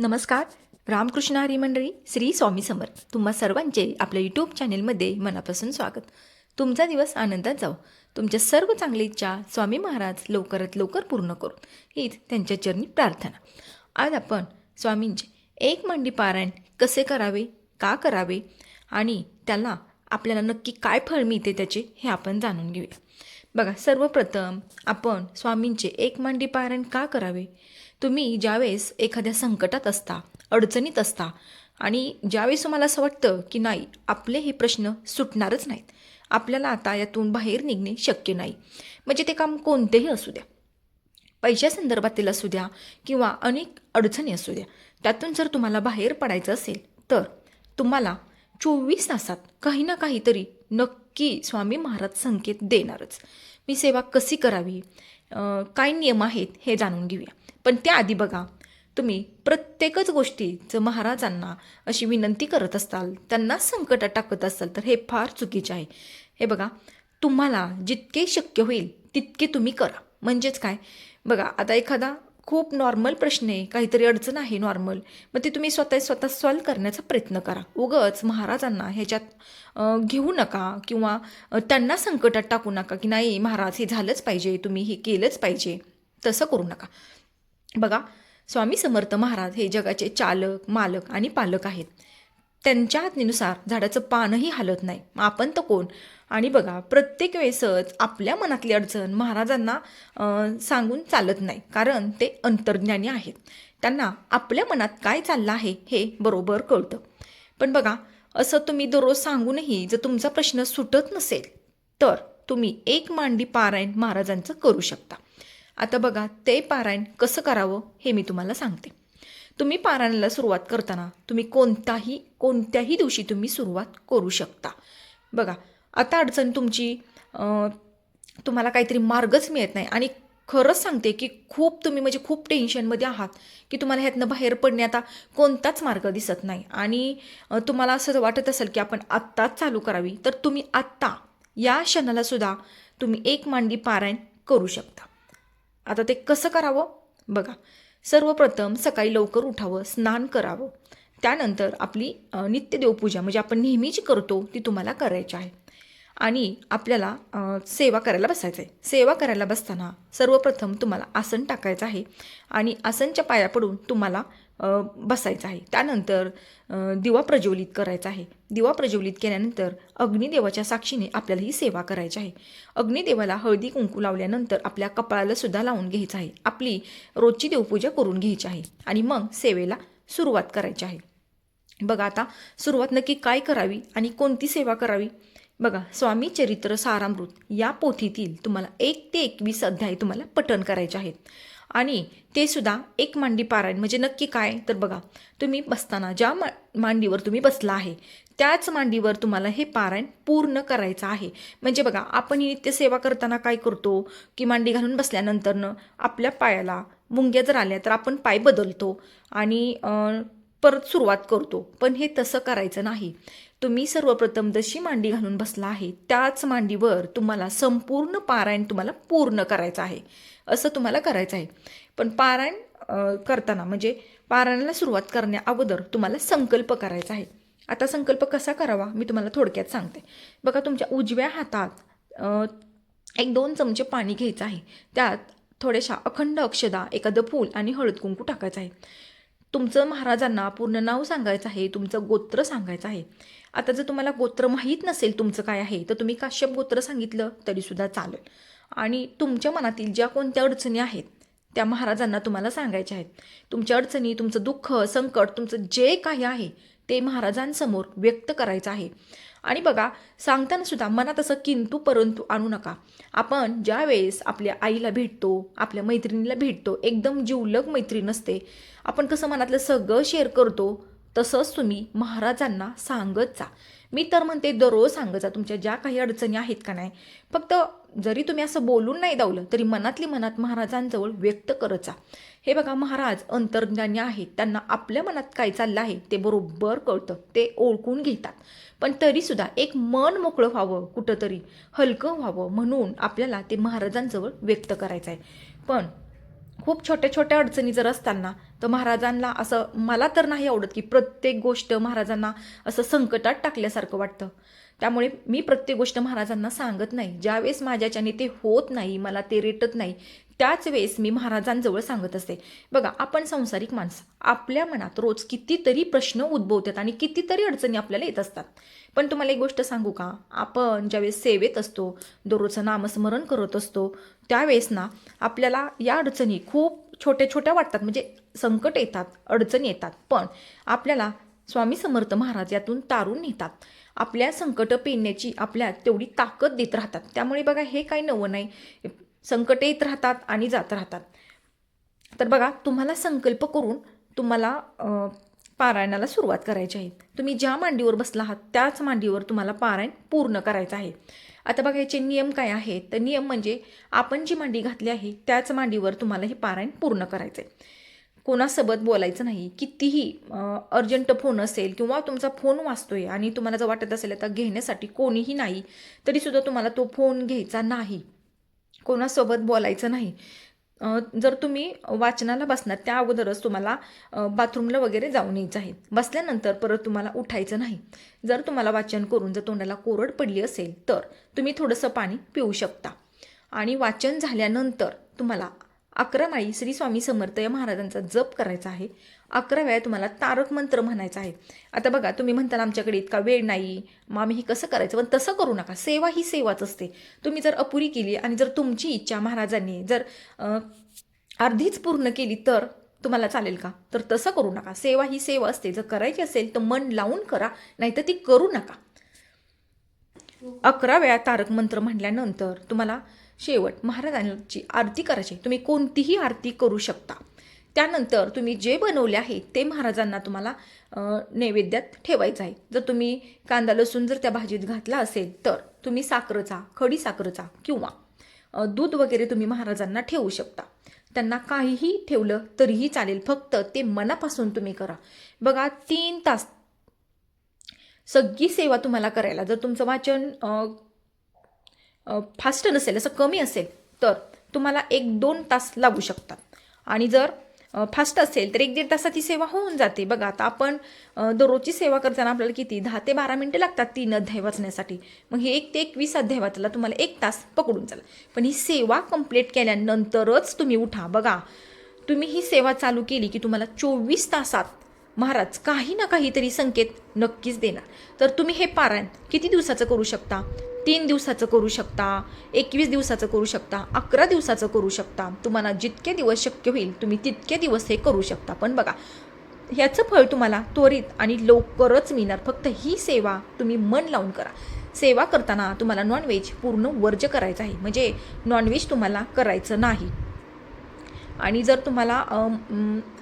नमस्कार रामकृष्ण हरी मंडळी श्री स्वामी समर्थ. तुम्हा सर्वांचे आपल्या यूट्यूब चॅनेलमध्ये मनापासून स्वागत. तुमचा दिवस आनंदात जाओ तुमच्या सर्व चांगली इच्छा स्वामी महाराज लवकरात लवकर पूर्ण करू. हीच त्यांच्या चरणी प्रार्थना. आज आपण स्वामींचे एक मांडी पारायण कसे करावे का करावे आणि त्याला आपल्याला नक्की काय फळ मिळते त्याचे हे आपण जाणून घेऊया. बघा सर्वप्रथम आपण स्वामींचे एक मांडी पारायण का करावे? तुम्ही ज्यावेळेस एखाद्या संकटात असता अडचणीत असता आणि ज्यावेळेस तुम्हाला असं वाटतं की नाही आपले हे प्रश्न सुटणारच नाहीत. आपल्याला आता यातून बाहेर निघणे शक्य नाही. म्हणजे ते काम कोणतेही असू द्या. पैशासंदर्भातील असू द्या किंवा अनेक अडचणी असू द्या. त्यातून जर तुम्हाला बाहेर पडायचं असेल तर तुम्हाला चोवीस तासात काही ना काहीतरी नक्की स्वामी महाराज संकेत देणारच. मी सेवा कशी करावी? काय नियम आहेत हे जाणून घेऊया. पण त्याआधी बघा तुम्ही प्रत्येकच गोष्टीचं महाराजांना अशी विनंती करत असाल त्यांना संकटात टाकत असाल तर हे फार चुकीचे आहे. हे बघा तुम्हाला जितके शक्य होईल तितके तुम्ही करा. म्हणजेच काय? बघा आता एखादा खूप नॉर्मल प्रश्न आहे काहीतरी अडचण आहे नॉर्मल मग ते तुम्ही स्वतः स्वतः सॉल्व करण्याचा प्रयत्न करा. उगच महाराजांना ह्याच्यात घेऊ नका किंवा त्यांना संकटात टाकू नका की नाही महाराज हे झालंच पाहिजे तुम्ही हे केलंच पाहिजे. तसं करू नका. बघा स्वामी समर्थ महाराज हे जगाचे चालक मालक आणि पालक आहेत. त्यांच्या आज्ञेनुसार झाडाचं पानही हालत नाही. आपण तर कोण? आणि बघा प्रत्येक वेळेसच आपल्या मनातली अडचण महाराजांना सांगून चालत नाही. कारण ते अंतर्ज्ञानी आहेत. त्यांना आपल्या मनात काय चाललं आहे हे बरोबर कळतं. पण बघा असं तुम्ही दररोज सांगूनही जर तुमचा प्रश्न सुटत नसेल तर तुम्ही एक मांडी पारायण महाराजांचं करू शकता. आता बघा ते पारायण कसं करावं हे मी तुम्हाला सांगते. तुम्ही पारायणाला सुरुवात करताना तुम्ही कोणताही कोणत्याही दिवशी तुम्ही सुरुवात करू शकता. बघा आता अडचण तुमची तुम्हाला काहीतरी मार्गच मिळत नाही आणि खरंच सांगते की खूप तुम्ही म्हणजे खूप टेन्शनमध्ये आहात की तुम्हाला ह्यातनं बाहेर पडणे आता कोणताच मार्ग दिसत नाही. आणि तुम्हाला असं वाटत असेल की आपण आत्ताच चालू करावी तर तुम्ही आत्ता या क्षणाला सुद्धा तुम्ही एक मांडी पारायण करू शकता. आता ते कसं करावं? बघा सर्वप्रथम सकाळी लवकर उठावं स्नान करावं. त्यानंतर आपली नित्य देवपूजा म्हणजे आपण नेहमी जी करतो ती तुम्हाला करायची आहे. आणि आपल्याला सेवा करायला बसायचं आहे सेवा करायला बसताना सर्वप्रथम तुम्हाला आसन टाकायचं आहे आणि आसनच्या पाया पडून तुम्हाला बसायचं आहे. त्यानंतर दिवा प्रज्वलित करायचा आहे. दिवा प्रज्वलित केल्यानंतर अग्निदेवाच्या साक्षीने आपल्याला ही सेवा करायची आहे. अग्निदेवाला हळदी कुंकू लावल्यानंतर आपल्या कपाळाला सुद्धा लावून घ्यायचं आहे. आपली रोजची देवपूजा करून घ्यायची आहे आणि मग सेवेला सुरुवात करायची आहे. बघा आता सुरुवात नक्की काय करावी आणि कोणती सेवा करावी? बघा स्वामी चरित्र सारामृत या पोथीतील तुम्हाला एक ते एकवीस अध्याय तुम्हाला पठण करायचे आहेत. आणि ते सुद्धा एक मांडी पारायण. म्हणजे नक्की काय? तर बघा तुम्ही बसताना ज्या मा मांडीवर तुम्ही बसला आहे त्याच मांडीवर तुम्हाला हे पारायण पूर्ण करायचं आहे. म्हणजे बघा आपण ही नित्यसेवा करताना काय करतो? की मांडी घालून बसल्यानंतरनं आपल्या पायाला मुंग्या जर आल्या तर आपण पाय बदलतो आणि परत सुरुवात करतो. पण हे तसं करायचं नाही. तुम्ही सर्वप्रथम जशी मांडी घालून बसला आहे त्याच मांडीवर तुम्हाला संपूर्ण पारायण तुम्हाला पूर्ण करायचं आहे. असं तुम्हाला करायचं आहे. पण पारायण करताना म्हणजे पारायणाला सुरुवात करण्या अगोदर तुम्हाला संकल्प करायचा आहे. आता संकल्प कसा करावा मी तुम्हाला थोडक्यात सांगते. बघा तुमच्या उजव्या हातात एक दोन चमचे पाणी घ्यायचं आहे. त्यात थोड्याशा अखंड अक्षदा एखादं फूल आणि हळद कुंकू टाकायचं आहे. तुमचं महाराजांना पूर्ण नाव सांगायचं आहे तुमचं गोत्र सांगायचं आहे. आता जर तुम्हाला गोत्र माहीत नसेल तुमचं काय आहे तर तुम्ही काश्यप गोत्र सांगितलं तरीसुद्धा चालेल. आणि तुमच्या मनातील ज्या कोणत्या अडचणी आहेत त्या महाराजांना तुम्हाला सांगायच्या आहेत. तुमच्या अडचणी तुमचं दुःख संकट तुमचं जे काही आहे ते महाराजांसमोर व्यक्त करायचं आहे. आणि बघा सांगताना सुद्धा मनात असं किंतू परंतु आणू नका. आपण ज्या वेळेस आपल्या आईला भेटतो आपल्या मैत्रिणीला भेटतो एकदम जिवलग मैत्रीण असते आपण कसं मनातलं सगळं शेअर करतो तसंच तुम्ही महाराजांना सांगत जा. मी तर म्हणते दररोज सांगत जा तुमच्या ज्या काही अडचणी आहेत का नाही. फक्त जरी तुम्ही असं बोलून नाही दावलं तरी मनातली मनात महाराजांजवळ व्यक्त करत जा. हे बघा महाराज अंतर्ज्ञानी आहेत. त्यांना आपल्या मनात काय चाललं आहे ते बरोबर कळतं. ते ओळखून घेतात. पण तरीसुद्धा एक मन मोकळं व्हावं कुठंतरी हलकं व्हावं म्हणून आपल्याला ते महाराजांजवळ व्यक्त करायचं आहे पण खूप छोट्या छोट्या अडचणी जर असताना तर महाराजांना असं मला तर नाही आवडत की प्रत्येक गोष्ट महाराजांना असं संकटात टाकल्यासारखं वाटतं. त्यामुळे मी प्रत्येक गोष्ट महाराजांना सांगत नाही. ज्यावेळेस माझ्याच्याने ते होत नाही मला ते रेटत नाही त्याच वेळेस मी महाराजांजवळ सांगत असते बघा आपण संसारिक माणसं आपल्या मनात रोज कितीतरी प्रश्न उद्भवतात आणि कितीतरी अडचणी आपल्याला येत असतात. पण तुम्हाला एक गोष्ट सांगू का? आपण ज्यावेळेस सेवेत असतो दररोजचं नामस्मरण करत असतो त्यावेळेस ना आपल्याला या अडचणी खूप छोट्या छोट्या वाटतात. म्हणजे संकट येतात अडचणी येतात. पण आपल्याला स्वामी समर्थ महाराज यातून तारून नेतात. आपल्या संकट पेलण्याची आपल्या तेवढी ताकद देत राहतात. त्यामुळे बघा हे काही नवं नाही. संकट येत राहतात आणि जात राहतात. तर बघा तुम्हाला संकल्प करून तुम्हाला पारायणाला सुरुवात करायची आहे. तुम्ही ज्या मांडीवर बसला आहात त्याच मांडीवर तुम्हाला पारायण पूर्ण करायचं आहे. आता बघा याचे नियम काय आहेत? तर नियम म्हणजे आपण जी मांडी घातली आहे त्याच मांडीवर तुम्हाला हे पारायण पूर्ण करायचं आहे कोणासोबत बोलायचं नाही. कितीही अर्जंट फोन असेल किंवा तुमचा फोन वाचतोय आणि तुम्हाला जर वाटत असेल आता घेण्यासाठी कोणीही नाही तरीसुद्धा तुम्हाला तो फोन घ्यायचा नाही. कोणासोबत बोलायचं नाही. जर तुम्ही वाचनाला बसणार त्या अगोदरच तुम्हाला बाथरूमला वगैरे जाऊन यायचं आहे. बसल्यानंतर परत तुम्हाला उठायचं नाही. जर तुम्हाला वाचन करून जर तोंडाला कोरड पडली असेल तर तुम्ही थोडंसं पाणी पिऊ शकता. आणि वाचन झाल्यानंतर तुम्हाला अकरा माळी श्री स्वामी समर्थ या महाराजांचा जप करायचा आहे. अकरा वेळा तुम्हाला तारक मंत्र म्हणायचा आहे. आता बघा तुम्ही म्हणताल आमच्याकडे इतका वेळ नाही मग आम्ही हे कसं करायचं? पण तसं करू नका. सेवा ही सेवाच असते. तुम्ही जर अपुरी केली आणि जर तुमची इच्छा महाराजांनी जर अर्धीच पूर्ण केली तर तुम्हाला चालेल का? तर तसं करू नका. सेवा ही सेवा असते. जर करायची असेल तर मन लावून करा नाहीतर ती करू नका. अकरा वेळा तारक मंत्र म्हटल्यानंतर तुम्हाला शेवट महाराजांची आरती करायची तुम्ही कोणतीही आरती करू शकता. त्यानंतर तुम्ही जे बनवले आहे ते महाराजांना तुम्हाला नैवेद्यात ठेवायचं आहे. जर तुम्ही कांदा लसूण जर त्या भाजीत घातला असेल तर तुम्ही साखरेचा खडी साखरेचा किंवा दूध वगैरे तुम्ही महाराजांना ठेवू शकता. त्यांना काहीही ठेवलं तरीही चालेल. फक्त ते मनापासून तुम्ही करा. बघा तीन तास सगळी सेवा तुम्हाला करायला जर तुमचं वाचन फास्ट नसेल असं कमी असेल तर तुम्हाला एक दोन तास लागू शकतात. आणि जर फास्ट असेल तर एक दीड तासात ही सेवा होऊन जाते. बघा आता आपण दररोजची सेवा करताना आपल्याला किती? दहा ते बारा मिनटं लागतात तीन अध्याय वाचण्यासाठी. मग हे एक ते एकवीस अध्याय वाचला तुम्हाला एक तास पकडून चला. पण ही सेवा कंप्लीट केल्यानंतरच तुम्ही उठा. बघा तुम्ही ही सेवा चालू केली की तुम्हाला चोवीस तासात महाराज काही ना काहीतरी संकेत नक्कीच देणार. तर तुम्ही हे पारायण किती दिवसाचं करू शकता? तीन दिवसाचं करू शकता? एकवीस दिवसाचं करू शकता? अकरा दिवसाचं करू शकता? तुम्हाला जितके दिवस शक्य होईल तुम्ही तितके दिवस हे करू शकता. पण बघा ह्याचं फळ तुम्हाला त्वरित आणि लवकरच मिळणार. फक्त ही सेवा तुम्ही मन लावून करा. सेवा करताना तुम्हाला नॉनव्हेज पूर्ण वर्ज करायचं आहे. म्हणजे नॉनव्हेज तुम्हाला करायचं नाही. आणि जर तुम्हाला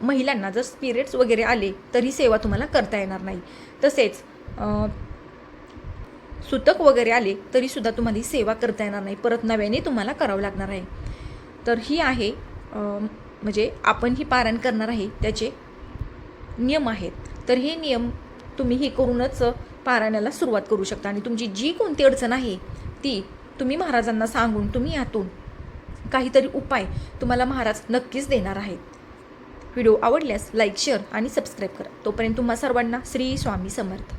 महिलांना जर स्पिरिट्स वगैरे आले तरी सेवा तुम्हाला करता येणार नाही. तसेच सुतक वगैरे आले तरीसुद्धा तुम्हाला ही सेवा करता येणार नाही. परत नव्याने तुम्हाला करावं लागणार आहे. तर ही आहे म्हणजे आपण ही पारायण करणार आहे त्याचे नियम आहेत. तर हे नियम तुम्ही हे करूनच पारायणाला सुरुवात करू शकता. आणि तुमची जी कोणती अडचण आहे ती तुम्ही महाराजांना सांगून तुम्ही यातून काहीतरी उपाय तुम्हाला महाराज नक्कीच देणार आहेत. व्हिडिओ आवडल्यास लाईक शेअर आणि सबस्क्राईब करा. तोपर्यंत तुम्हा सर्वांना श्री स्वामी समर्थ.